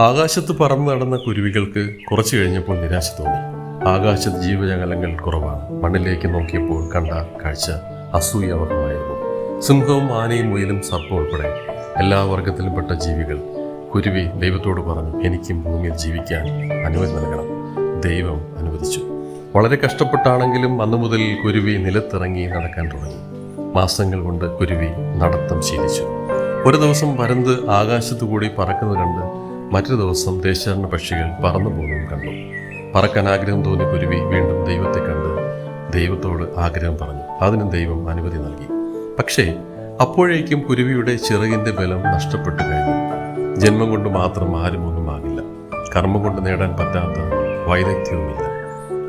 ആകാശത്ത് പറന്നു നടന്ന കുരുവികൾക്ക് കുറച്ചു കഴിഞ്ഞപ്പോൾ നിരാശ തോന്നി. ആകാശത്ത് ജീവജാലങ്ങൾ കുറവാണ്. മണ്ണിലേക്ക് നോക്കിയപ്പോൾ കണ്ട കാഴ്ച അസൂയാവഹമായിരുന്നു സിംഹവും ആനയും മുയലും സർപ്പം ഉൾപ്പെടെ എല്ലാ വർഗത്തിലും പെട്ട ജീവികൾ. കുരുവി ദൈവത്തോട് പറഞ്ഞു എനിക്കും ഭൂമിയിൽ ജീവിക്കാൻ അനുമതി നൽകണം. ദൈവം അനുവദിച്ചു. വളരെ കഷ്ടപ്പെട്ടാണെങ്കിലും അന്നു മുതൽ കുരുവി നിലത്തിറങ്ങി നടക്കാൻ തുടങ്ങി. മാസങ്ങൾ കൊണ്ട് കുരുവി നടത്തം ശീലിച്ചു. ഒരു ദിവസം പരന്ത് ആകാശത്തു കൂടി പറക്കുന്നത് കണ്ട് മറ്റൊരു ദിവസം ദേശാടന പക്ഷികൾ പറന്നു പോകുന്നതും കണ്ടു. പറക്കാൻ ആഗ്രഹം തോന്നിയ കുരുവി വീണ്ടും ദൈവത്തെ കണ്ട് ദൈവത്തോട് ആഗ്രഹം പറഞ്ഞു. അതിനും ദൈവം അനുമതി നൽകി. പക്ഷേ അപ്പോഴേക്കും കുരുവിയുടെ ചിറകിന്റെ ബലം നഷ്ടപ്പെട്ടു കഴിഞ്ഞു. ജന്മം കൊണ്ട് മാത്രം ആരും ഒന്നും ആകില്ല. കർമ്മം കൊണ്ട് നേടാൻ പറ്റാത്ത വൈദഗ്ധ്യവുമില്ല.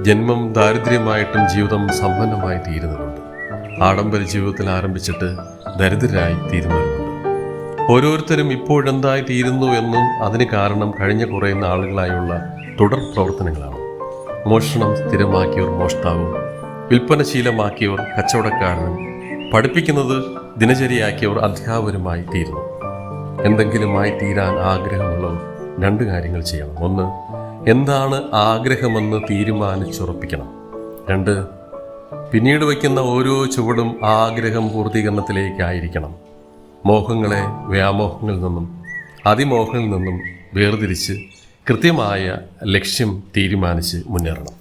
ജന്മം ദാരിദ്ര്യമായിട്ടും ജീവിതം സമ്പന്നമായി തീരുന്നതുണ്ട്. ആഡംബര ജീവിതത്തിൽ ആരംഭിച്ചിട്ട് ദരിദ്രരായി തീരുന്നവരുമുണ്ട് ഓരോരുത്തരും ഇപ്പോഴെന്തായി തീരുന്നു എന്നും അതിന് കാരണം കഴിഞ്ഞ കുറേ നാളുകളായുള്ള തുടർ പ്രവർത്തനങ്ങളാണ്. മോഷണം സ്ഥിരമാക്കിയവർ മോഷ്ടാവും വിൽപ്പനശീലമാക്കിയവർ കച്ചവടക്കാരനും പഠിപ്പിക്കുന്നത് ദിനചര്യയാക്കിയവർ അധ്യാപകരുമായി തീരുന്നു. എന്തെങ്കിലുമായി തീരാൻ ആഗ്രഹമുള്ളവർ രണ്ട് കാര്യങ്ങൾ ചെയ്യണം. ഒന്ന് എന്താണ് ആഗ്രഹമെന്ന് തീരുമാനിച്ചുറപ്പിക്കണം. രണ്ട് പിന്നീട് വയ്ക്കുന്ന ഓരോ ചുവടും ആഗ്രഹം പൂർത്തീകരണത്തിലേക്കായിരിക്കണം. മോഹങ്ങളെ വ്യാമോഹങ്ങളിൽ നിന്നും അതിമോഹങ്ങളിൽ നിന്നും വേർതിരിച്ച് കൃത്യമായ ലക്ഷ്യം തീരുമാനിച്ച് മുന്നേറണം.